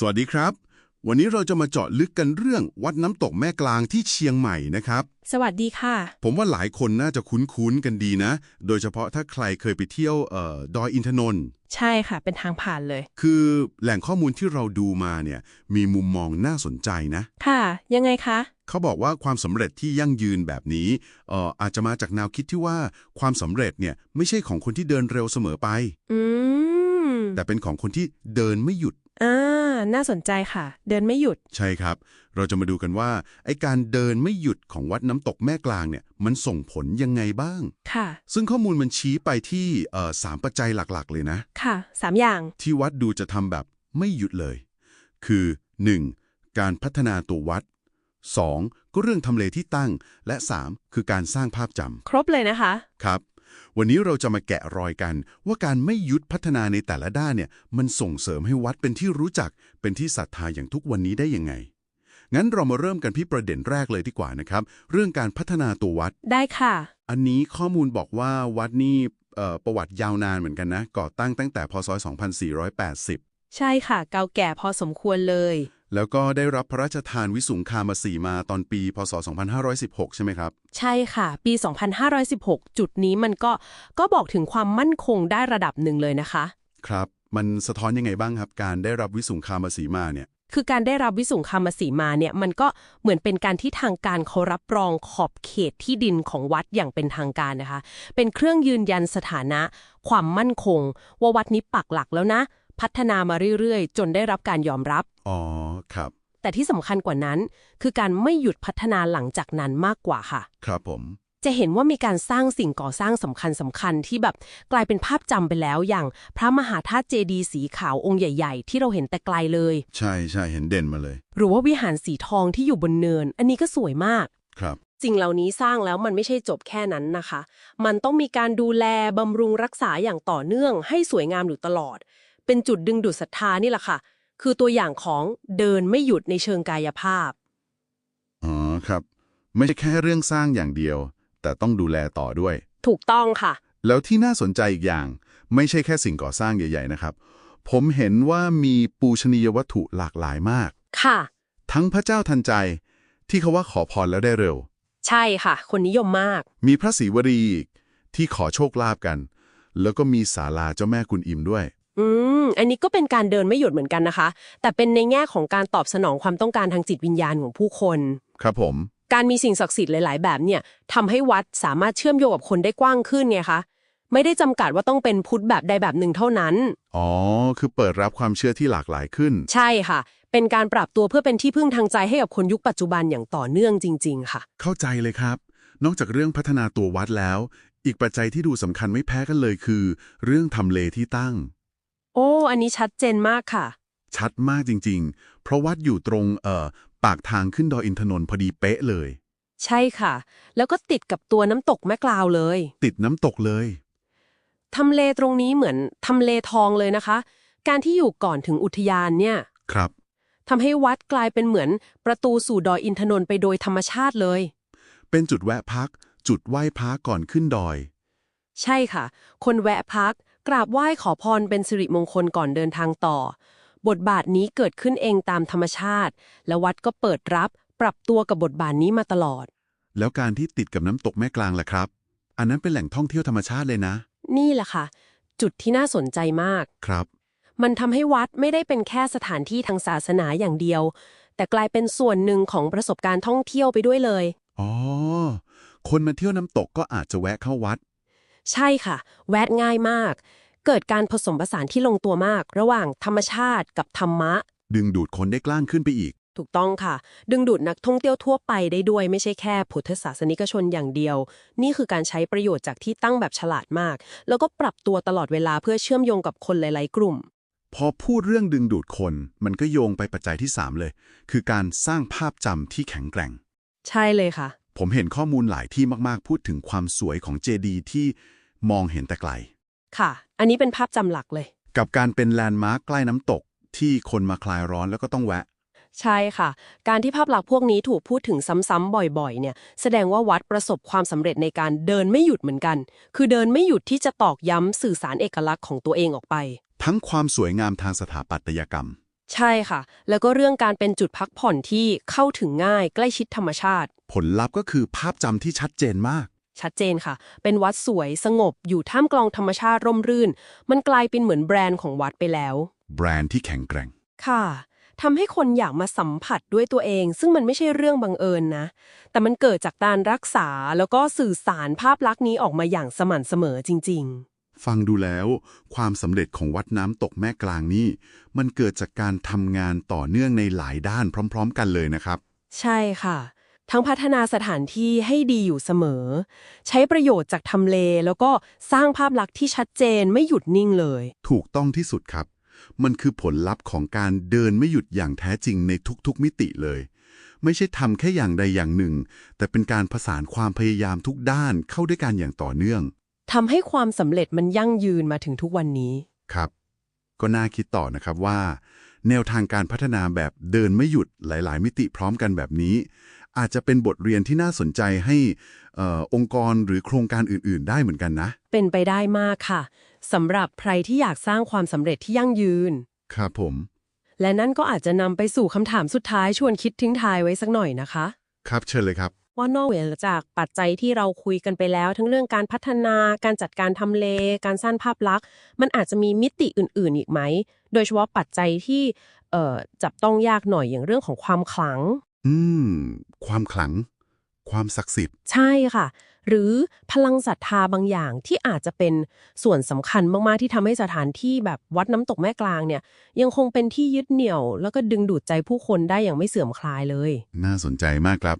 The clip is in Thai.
สวัสดีครับ วันนี้เราจะมาเจาะลึกกันเรื่องวัดน้ำตกแม่กลางที่เชียงใหม่นะครับ สวัสดีค่ะ ผมว่าหลายคนน่าจะคุ้นๆกันดีนะ โดยเฉพาะถ้าใครเคยไปเที่ยวเอ่อดอยอินทนนท์ใช่ค่ะ เป็นทางผ่านเลย คือแหล่งข้อมูลที่เราดูมาเนี่ยมีมุมมองน่าสนใจนะ ค่ะ ยังไงคะ เขาบอกว่าความสำเร็จที่ยั่งยืนแบบนี้เอ่ออาจจะมาจากแนวคิดที่ว่าความสำเร็จเนี่ยไม่ใช่ของคนที่เดินเร็วเสมอไป อืม แต่เป็นของคนที่เดินไม่หยุดอ่า น่าสนใจค่ะ เดินไม่หยุด ใช่ครับ เราจะมาดูกันว่าไอการเดินไม่หยุดของวัดน้ำตกแม่กลางเนี่ยมันส่งผลยังไงบ้าง ค่ะ ซึ่งข้อมูลมันชี้ไปที่เอ่อสามปัจจัยหลักๆ เลยนะ ค่ะสามอย่าง ที่วัดดูจะทำแบบไม่หยุดเลย คือ 1. การพัฒนาตัววัด 2. ก็เรื่องทำเลที่ตั้งและ 3. คือการสร้างภาพจครบเลยนะคะำครับ วันนี้เราจะมาแกะรอยกัน ว่าการไม่หยุดพัฒนาในแต่ละด้านเนี่ยมันส่งเสริมให้วัดเป็นที่รู้จัก เป็นที่ศรัทธาอย่างทุกวันนี้ได้ยังไง งั้นเรามาเริ่มกันที่ประเด็นแรกเลยดีกว่านะครับ เรื่องการพัฒนาตัววัด ได้ค่ะ อันนี้ข้อมูลบอกว่าวัดนี่เอ่อประวัติยาวนานเหมือนกันนะก่อตั้งตั้งแต่พศ2480 ใช่ค่ะ เก่าแก่พอสมควรเลย แล้วก็ได้รับพระราชทานวิสุงคามสีมาตอนปี พศ 2516 ใช่ไหมครับ ใช่ค่ะ ปี 2516 จุดนี้มันก็ก็บอกถึงความมั่นคงได้ระดับหนึ่งเลยนะคะ ครับ มันสะท้อนยังไงบ้างครับ การได้รับวิสุงคามสีมาเนี่ย คือการได้รับวิสุงคามสีมาเนี่ย มันก็เหมือนเป็นการที่ทางการเขารับรองขอบเขตที่ดินของวัดอย่างเป็นทางการนะคะ เป็นเครื่องยืนยันสถานะ ความมั่นคง ว่าวัดนี้ปักหลักแล้วนะ พัฒนามาเรื่อยๆ จนได้รับการยอมรับ อ๋อ ครับ แต่ที่สำคัญกว่านั้นคือการไม่หยุดพัฒนาหลังจากนั้นมากกว่าค่ะ ครับผม จะเห็นว่ามีการสร้างสิ่งก่อสร้างสำคัญสำคัญๆที่แบบกลายเป็นภาพจำไปแล้วอย่างพระมหาธาตุเจดีย์สีขาวองค์ใหญ่ๆ ที่เราเห็นแต่ไกลเลย ใช่ใช่เห็นเด่นมาเลย หรือว่าวิหารสีทองที่อยู่บนเนิน อันนี้ก็สวยมาก ครับสิ่งเหล่านี้สร้างแล้วมันไม่ใช่จบแค่นั้นนะคะ มันต้องมีการดูแลบำรุงรักษาอย่างต่อเนื่องให้สวยงามอยู่ตลอด เป็นจุดดึงดูดศรัทธานี่แหละค่ะ คือตัวอย่างของเดินไม่หยุดในเชิงกายภาพ อ๋อครับ ไม่ใช่แค่เรื่องสร้างอย่างเดียว แต่ต้องดูแลต่อด้วย ถูกต้องค่ะ แล้วที่น่าสนใจอีกอย่าง ไม่ใช่แค่สิ่งก่อสร้างใหญ่ ๆ นะครับ ผมเห็นว่ามีปูชนียวัตถุหลากหลายมาก ค่ะ ทั้งพระเจ้าทันใจ ที่เขาว่าขอพรแล้วได้เร็ว ใช่ค่ะ คนนิยมมาก มีพระศรีวรีอีกที่ขอโชคลาภกัน แล้วก็มีศาลาเจ้าแม่กุนอิมด้วย อืม อันนี้ก็เป็นการเดินไม่หยุดเหมือนกันนะคะ แต่เป็นในแง่ของการตอบสนองความต้องการทางจิตวิญญาณของผู้คน ครับผม การมีสิ่งศักดิ์สิทธิ์หลาย ๆ แบบเนี่ยทำให้วัดสามารถเชื่อมโยงกับคนได้กว้างขึ้นไงคะไม่ได้จำกัดว่าต้องเป็นพุทธแบบใดแบบหนึ่งเท่านั้น อ๋อ คือเปิดรับความเชื่อที่หลากหลายขึ้น ใช่ค่ะ เป็นการปรับตัวเพื่อเป็นที่พึ่งทางใจให้กับคนยุคปัจจุบันอย่างต่อเนื่องจริง ๆ ค่ะ เข้าใจเลยครับ นอกจากเรื่องพัฒนาตัววัดแล้ว อีกปัจจัยที่ดูสำคัญไม่แพ้กันเลยคือ เรื่องทำเลที่ตั้งโอ้ อันนี้ชัดเจนมากค่ะ ชัดมากจริง ๆ เพราะวัดอยู่ตรงเอ่อปากทางขึ้นดอยอินทนนท์พอดีเป๊ะเลย ใช่ค่ะ แล้วก็ติดกับตัวน้ำตกแม่กลาวเลย ติดน้ำตกเลยทำเลตรงนี้เหมือนทำเลทองเลยนะคะ การที่อยู่ก่อนถึงอุทยานเนี่ยครับทำให้วัดกลายเป็นเหมือนประตูสู่ดอยอินทนนท์ไปโดยธรรมชาติเลย เป็นจุดแวะพัก จุดไหว้พระก่อนขึ้นดอย ใช่ค่ะ คนแวะพัก กราบไหว้ขอพรเป็นสิริมงคลก่อนเดินทางต่อ บทบาทนี้เกิดขึ้นเองตามธรรมชาติ และวัดก็เปิดรับ ปรับตัวกับบทบาทนี้มาตลอด แล้วการที่ติดกับน้ำตกแม่กลางล่ะครับ อันนั้นเป็นแหล่งท่องเที่ยวธรรมชาติเลยนะ นี่แหละค่ะ จุดที่น่าสนใจมาก ครับ มันทำให้วัดไม่ได้เป็นแค่สถานที่ทางศาสนาอย่างเดียว แต่กลายเป็นส่วนหนึ่งของประสบการณ์ท่องเที่ยวไปด้วยเลย อ๋อ คนมาเที่ยวน้ำตกก็อาจจะแวะเข้าวัด ใช่ค่ะ แวดง่ายมาก เกิดการผสมผสานที่ลงตัวมาก ระหว่างธรรมชาติกับธรรมะ ดึงดูดคนได้กล้างขึ้นไปอีก ถูกต้องค่ะ ดึงดูดนักท่องเที่ยวทั่วไปได้ด้วยไม่ใช่แค่พุทธศาสนิกชนอย่างเดียว นี่คือการใช้ประโยชน์จากที่ตั้งแบบฉลาดมาก แล้วก็ปรับตัวตลอดเวลาเพื่อเชื่อมโยงกับคนหลาย ๆ กลุ่ม พอพูดเรื่องดึงดูดคน มันก็โยงไปปัจจัยที่ 3 เลย คือการสร้างภาพจำที่แข็งแกร่ง ใช่เลยค่ะ ผมเห็นข้อมูลหลายที่มากๆ พูดถึงความสวยของเจดีย์ที่ มองเห็นแต่ไกล ค่ะ อันนี้เป็นภาพจำหลักเลย กับการเป็นแลนด์มาร์คใกล้น้ำตก ที่คนมาคลายร้อนแล้วก็ต้องแวะ ใช่ค่ะ การที่ภาพลักษณ์พวกนี้ถูกพูดถึงซ้ำๆบ่อยๆ เนี่ย แสดงว่าวัดประสบความสำเร็จในการเดินไม่หยุดเหมือนกัน คือเดินไม่หยุดที่จะตอกย้ำสื่อสารเอกลักษณ์ของตัวเองออกไป ทั้งความสวยงามทางสถาปัตยกรรม ใช่ค่ะ แล้วก็เรื่องการเป็นจุดพักผ่อนที่เข้าถึงง่ายใกล้ชิดธรรมชาติ ผลลัพธ์ก็คือภาพจำที่ชัดเจนมาก ชัดเจนค่ะ เป็นวัดสวยสงบอยู่ท่ามกลางธรรมชาติร่มรื่น มันกลายเป็นเหมือนแบรนด์ของวัดไปแล้ว แบรนด์ที่แข็งแกร่ง ค่ะทำให้คนอยากมาสัมผัสด้วยตัวเอง ซึ่งมันไม่ใช่เรื่องบังเอิญนะ แต่มันเกิดจากการรักษาแล้วก็สื่อสารภาพลักษณ์นี้ออกมาอย่างสม่ำเสมอจริงฟังดูแล้ว ความสำเร็จของวัดน้ำตกแม่กลางนี่ มันเกิดจากการทำงานต่อเนื่องในหลายด้านพร้อม ๆ กันเลยนะครับๆใช่ค่ะ ทั้งพัฒนาสถานที่ให้ดีอยู่เสมอ ใช้ประโยชน์จากทำเล แล้วก็สร้างภาพลักษณ์ที่ชัดเจนไม่หยุดนิ่งเลย ถูกต้องที่สุดครับ มันคือผลลัพธ์ของการเดินไม่หยุดอย่างแท้จริงในทุกๆมิติเลย ไม่ใช่ทำแค่อย่างใดอย่างหนึ่ง แต่เป็นการผสานความพยายามทุกด้านเข้าด้วยกันอย่างต่อเนื่องทำให้ความสำเร็จมันยั่งยืนมาถึงทุกวันนี้ ครับ ก็น่าคิดต่อนะครับว่า แนวทางการพัฒนาแบบเดินไม่หยุดหลาย ๆ มิติพร้อมกันแบบนี้ อาจจะเป็นบทเรียนที่น่าสนใจให้เออองค์กรหรือโครงการอื่น ๆ ได้เหมือนกันนะ เป็นไปได้มากค่ะสำหรับใครที่อยากสร้างความสำเร็จที่ยั่งยืน ครับผม และนั่นก็อาจจะนำไปสู่คำถามสุดท้ายชวนคิดทิ้งท้ายไว้สักหน่อยนะคะ ครับเชิญเลยครับ ว่านอกเหนือจากปัจจัยที่เราคุยกันไปแล้ว ทั้งเรื่องการพัฒนาการจัดการทำเล การสร้างภาพลักษณ์ มันอาจจะมีมิติอื่น ๆ อีกไหม โดยเฉพาะปัจจัยที่เอ่อจับต้องยากหน่อยอย่างเรื่องของความขลัง อืม ความขลัง ความศักดิ์สิทธิ์ ใช่ค่ะ หรือพลังศรัทธาบางอย่างที่อาจจะเป็นส่วนสำคัญมากๆที่ทำให้สถานที่แบบวัดน้ำตกแม่กลางเนี่ย ยังคงเป็นที่ยึดเหนี่ยว แล้วก็ดึงดูดใจผู้คนได้อย่างไม่เสื่อมคลายเลย น่าสนใจมากครับ